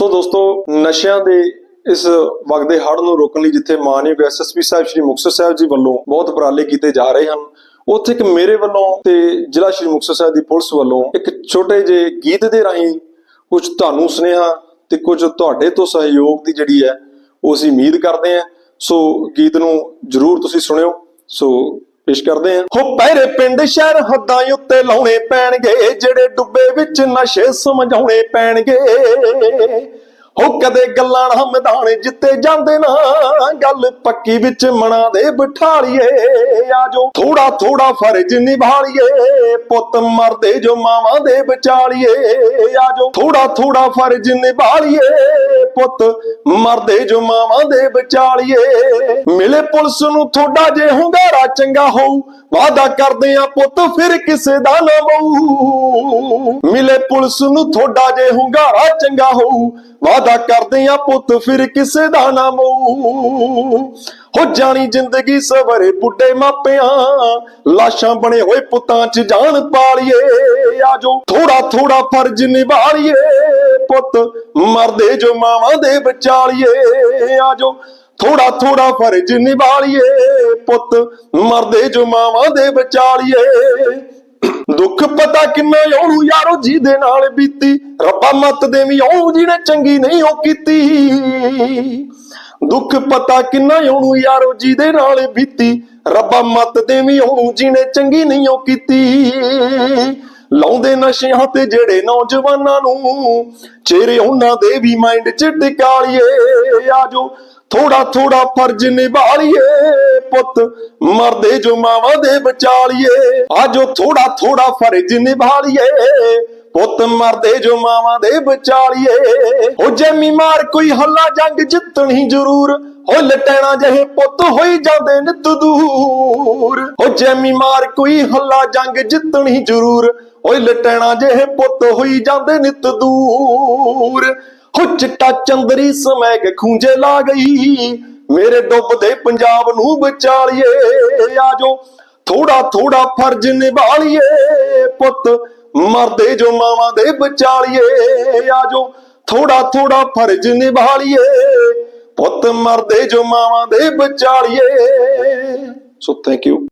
ਸੋ ਦੋਸਤੋ, ਨਸ਼ਿਆਂ ਦੇ ਇਸ ਵਗਦੇ ਹੜ ਨੂੰ ਰੋਕਣ ਲਈ ਜਿੱਥੇ ਮਾਨਯੋਗ ਐਸਐਸਪੀ ਸਾਹਿਬ ਸ਼੍ਰੀ ਮੁਕਤਸਰ ਸਾਹਿਬ ਜੀ ਵੱਲੋਂ ਬਹੁਤ ਉਪਰਾਲੇ ਕੀਤੇ ਜਾ ਰਹੇ ਹਨ, ਉੱਥੇ ਇੱਕ ਮੇਰੇ ਵੱਲੋਂ ਤੇ ਜ਼ਿਲ੍ਹਾ ਸ਼੍ਰੀ ਮੁਕਤਸਰ ਸਾਹਿਬ ਦੀ ਪੁਲਿਸ ਵੱਲੋਂ ਇੱਕ ਛੋਟੇ ਜਿਹੇ ਗੀਤ ਦੇ ਰਾਹੀਂ ਕੁਝ ਤੁਹਾਨੂੰ ਸੁਨੇਹਾ ਤੇ ਕੁਝ ਤੁਹਾਡੇ ਤੋਂ ਸਹਿਯੋਗ ਦੀ ਜਿਹੜੀ ਹੈ, ਉਹ ਅਸੀਂ ਉਮੀਦ ਕਰਦੇ ਹਾਂ। ਸੋ ਗੀਤ ਨੂੰ ਜਰੂਰ ਤੁਸੀਂ ਸੁਣਿਓ। ਸੋ ਪੇਸ਼ ਕਰਦੇ ਹਾਂ। ਹੋ ਪਹਿਰੇ ਪਿੰਡ ਸ਼ਹਿਰ ਹੱਦਾਂ ਉੱਤੇ ਲਾਉਣੇ ਪੈਣਗੇ, ਜਿਹੜੇ ਡੁੱਬੇ ਵਿੱਚ ਨਸ਼ੇ ਸਮਝਾਉਣੇ ਪੈਣਗੇ। ਹੋ ਕਦੇ ਗੱਲਾਂ ਨਾ ਮੈਦਾਨ ਜਿੱਤੇ ਜਾਂਦੇ ਨਾ, ਗੱਲ ਪੱਕੀ ਵਿੱਚ ਮਨਾ ਦੇ ਬਿਠਾਲੀਏ ਆਜੋ ਥੋੜਾ ਥੋੜਾ ਫਰਜ਼ ਨਿਭਾਲੀਏ ਪੁੱਤ ਮਰਦੇ ਜੋ ਮਾਵਾਂ ਦੇ ਵਿਚਾਲੀਏ ਆਜੋ ਥੋੜਾ ਥੋੜਾ ਫਰਜ਼ ਨਿਭਾਲੀਏ ਪੁੱਤ ਮਰਦੇ ਜੋ ਮਾਵਾਂ ਦੇ ਵਿਚਾਲੀਏ। ਮਿਲੇ ਪੁਲਿਸ ਨੂੰ ਥੋੜਾ ਜੇ ਹੁੰਗਾਰਾ ਚੰਗਾ ਹੋਊ ਵਾਦਾ ਕਰਦੇ ਆ ਪੁੱਤ ਫਿਰ ਕਿਸੇ ਦਾ ਨਾ ਬਹੂ ਮਿਲੇ ਪੁਲਿਸ ਨੂੰ ਥੋੜਾ ਜੇ ਹੁੰਗਾਰਾ ਚੰਗਾ ਹੋਊ ਵਾਦਾ ਕਰਦੇ ਆ ਪੁੱਤ ਫਿਰ ਕਿਸੇ ਦਾ ਨਾ ਮਊ ਹੋ ਜਾਣੀ ਜ਼ਿੰਦਗੀ ਸਵਰੇ ਬੁੱਢੇ ਮਾਪਿਆਂ, ਲਾਸ਼ਾਂ ਬਣੇ ਹੋਏ ਪੁੱਤਾਂ 'ਚ ਜਾਨ ਪਾਲੀਏ। ਆਜੋ ਥੋੜਾ ਥੋੜਾ ਫਰਜ਼ ਨਿਭਾਲੀਏ। ਪੁੱਤ ਮਰਦੇ ਜੋ ਮਾਵਾਂ ਦੇ ਵਿਚਾਲੀਏ, ਆਜੋ ਥੋੜਾ ਥੋੜਾ ਫਰਜ਼ ਨਿਭਾਲੀਏ। ਪੁੱਤ ਮਰਦੇ ਜੋ ਮਾਵਾਂ ਦੇ ਵਿਚਾਲੀਏ। ਦੁੱਖ ਪਤਾ ਕਿੰਨਾ ਉਹਨੂੰ ਯਾਰੋ ਜਿਹਦੇ ਨਾਲ ਬੀਤੀ। ਰੱਬਾ ਮਤ ਦੇਵੀ ਉਹ ਜਿਹਨੇ ਚੰਗੀ ਨਹੀਂ ਉਹ ਕੀਤੀ। ਦੁੱਖ ਪਤਾ ਕਿੰਨਾ ਉਹਨੂੰ ਯਾਰੋ ਜਿਹਦੇ ਨਾਲ ਬੀਤੀ। ਰੱਬਾ ਮਤ ਦੇਵੀ ਉਹਨੂੰ ਜਿਹਨੇ ਚੰਗੀ ਨਹੀਂ ਉਹ ਕੀਤੀ। ਲਾਉਂਦੇ ਨਸ਼ਿਆਂ ਤੇ ਜਿਹੜੇ ਨੌਜਵਾਨਾਂ ਨੂੰ ਚਿਹਰੇ ਉਹਨਾਂ ਦੇ ਵੀ ਮਾਈਂਡ 'ਚ ਟਿਕਾਲੀਏ। ਆਜੋ ਥੋੜਾ ਥੋੜਾ ਫਰਜ਼ ਨਿਭਾਲੀਏ, ਪੁੱਤ ਮਰਦੇ ਜੋ ਮਾਵਾਂ ਦੇ ਵਿਚਾਲੀਏ। ਆਜੋ ਥੋੜਾ ਥੋੜਾ ਫਰਜ਼ ਨਿਭਾਲੀਏ। ਪੁੱਤ ਮਰਦੇ ਜੋ ਮਾਵਾਂ ਦੇ ਵਿਚਾਲੀਏ। ਹੋ ਜੈਮੀ ਮਾਰ ਕੋਈ ਹੱਲਾ ਜੰਗ ਜਿੱਤਣੀ ਜ਼ਰੂਰ, ਹੋ ਲਟੈਣਾ ਜਿਹੇ ਪੁੱਤ ਹੋਈ ਜਾਂਦੇ ਨਿਤ ਦੂਰ। ਹੋ ਜੈਮੀ ਮਾਰ ਕੋਈ ਹੱਲਾ ਜੰਗ ਜਿੱਤਣੀ ਜ਼ਰੂਰ, ਓਏ ਲਟੈਣਾ ਜਿਹੇ ਪੁੱਤ ਹੋਈ ਜਾਂਦੇ ਨਿਤ ਦੂਰ। ਹੋ ਚਿੱਟਾ ਚੰਦਰੀ ਸਮੈਗ ਖੂੰਜੇ ਲਾ ਗਈ, ਮੇਰੇ ਡੁੱਬਦੇ ਪੰਜਾਬ ਨੂੰ ਵਿਚਾਲੀਏ। ਆਜੋ ਥੋੜਾ ਥੋੜਾ ਫਰਜ਼ ਨਿਭਾਲੀਏ ਪੁੱਤ ਮਰਦੇ ਜੋ ਮਾਵਾਂ ਦੇ ਵਿਚਾਲੀਏ ਆਜੋ ਥੋੜਾ ਥੋੜਾ ਫਰਜ਼ ਨਿਭਾਲੀਏ। ਪੁੱਤ ਮਰਦੇ ਜੋ ਮਾਵਾਂ ਦੇ ਵਿਚਾਲੀਏ। So thank you